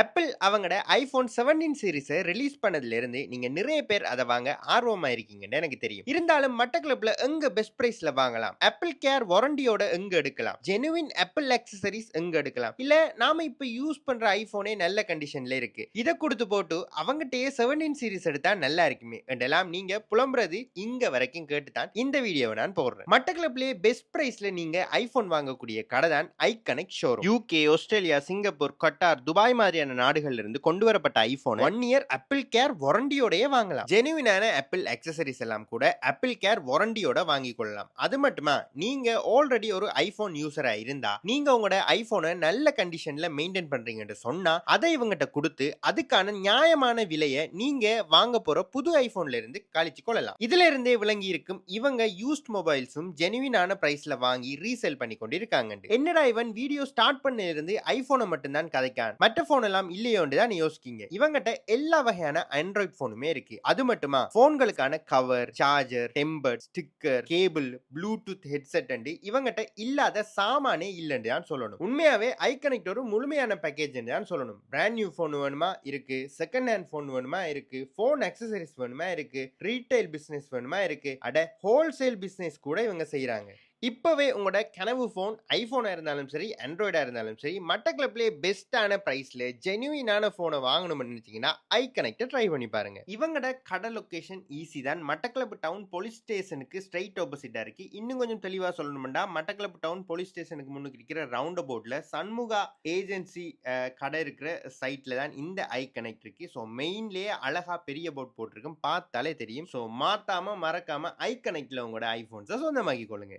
Apple அவங்களோட iPhone seventeen சீரிஸை release பண்ணதுலேருந்து நீங்கள் நிறைய பேர் அதை வாங்க ஆர்வமாக இருக்கீங்கன்னு எனக்கு தெரியும். இருந்தாலும் மற்ற கிளப்பில் எங்கே பெஸ்ட் ப்ரைஸில் வாங்கலாம்? ஆப்பிள் கேர் வாரண்டியோட எங்கே எடுக்கலாம்? ஜெனுவின் ஆப்பிள் அக்சசரிஸ் எங்கே எடுக்கலாம்? இல்லை நாம இப்போ யூஸ் பண்ணுற ஐஃபோனே நல்ல கண்டிஷனில் இருக்குது இதை கொடுத்து போட்டு அவங்ககிட்டயே செவன்டீன் சீரிஸ் எடுத்தால் நல்லா இருக்குமே? என்றெல்லாம் நீங்கள் புலம்புறது இங்கே வரைக்கும் கேட்டு தான் இந்த வீடியோவை நான் போடுறேன். மட்டக்களப்புலயே பெஸ்ட் ப்ரைஸில் நீங்கள் ஐஃபோன் வாங்கக்கூடிய கடை தான் I connect showroom UK Australia Singapore Qatar Dubai மாதிரியான நாடுகள்ல இருந்து கொண்டு வரப்பட்ட iPhone one year Apple care வாரண்டியோடய வாங்கலாம். ஜெனுவினான ஆப்பிள் அக்சசரிஸ் எல்லாம் கூட ஆப்பிள் கேர் வாரண்டியோட வாங்கி கொள்ளலாம். அது மட்டுமா நீங்க ஆல்ரெடி ஒரு ஐபோன் யூசரா இருந்தா நீங்க உங்களோட ஐபோனை நல்ல கண்டிஷன்ல மெயின்டைன் பண்றீங்கன்னு சொன்னா அதை இவங்கிட்ட கொடுத்து அதுக்கான நியாயமான விலையை நீங்க வாங்க போற புது ஐபோன்ல இருந்து கழிச்சு கொள்ளலாம். இதுல இருந்தே விளங்கி இருக்கும் இவங்க யூஸ்ட் மொபைல்ஸும் ஜெனுவினான பிரைஸ்ல வாங்கி ரீசேல் பண்ணி கொண்டு இருக்காங்க என்னடா இவன் வீடியோ ஸ்டார்ட் பண்ண இருந்து ஐபோனை மட்டும்தான் கதைக்கான்? மற்ற போன் எல்லாம் இல்லையோன்னு தான் யோசிக்கீங்க. இவங்கிட்ட எல்லா வகையான ஆண்ட்ராய்ட் போனுமே இருக்கு. அது மட்டுமா? போன்களுக்கான cover charger temper sticker cable bluetooth headset and இவங்கிட்ட இல்லாத சாமானே இல்லைன்னு தான் சொல்லணும். உண்மையாவே ஐ கனெக்ட் ஒரு முழுமையான பேக்கேஜ் தான் சொல்லணும். பிராண்ட் நியூ போன் வேணுமா? இருக்கு. செகண்ட் ஹேண்ட் போன் வேணுமா? இருக்கு. போன் அக்சசரிஸ் வேணுமா? இருக்கு. ரீட்டைல் பிசினஸ் வேணுமா? இருக்கு. அட ஹோல்சேல் பிசினஸ் கூட இவங்க செய்யறாங்க இப்போவே உங்களோட கனவு ஃபோன் ஐஃபோனாக இருந்தாலும் சரி ஆண்ட்ராய்டாக இருந்தாலும் சரி மட்ட கிளப்லேயே பெஸ்ட்டான ப்ரைஸில் ஜெனுவினான ஃபோனை வாங்கணும்னு நினச்சிங்கன்னா ஐ கனெக்டை ட்ரை பண்ணி பாருங்க. இவங்களோட கடை லொக்கேஷன் ஈஸி தான். மட்டக்கிளப்பு டவுன் போலீஸ் ஸ்டேஷனுக்கு ஸ்ட்ரைட் ஆப்போசிட்டாக இருக்குது இன்னும் கொஞ்சம் தெளிவாக சொல்லணும்னா மட்டக்கிளப்பு டவுன் போலீஸ் ஸ்டேஷனுக்கு முன்னுக்கு இருக்கிற ரவுண்ட் அபவுட்டில் சண்முகா ஏஜென்சி கடை இருக்கிற சைட்டில் தான் இந்த ஐ கனெக்ட் இருக்குது ஸோ மெயின்லேயே அழகாக பெரிய போர்ட் போட்டிருக்கும். பார்த்தாலே தெரியும். ஸோ மாற்றாமல் மறக்காமல் ஐ கனெக்டில் உங்களோட ஐஃபோன்ஸை சொந்தமாக்கி கொள்ளுங்க.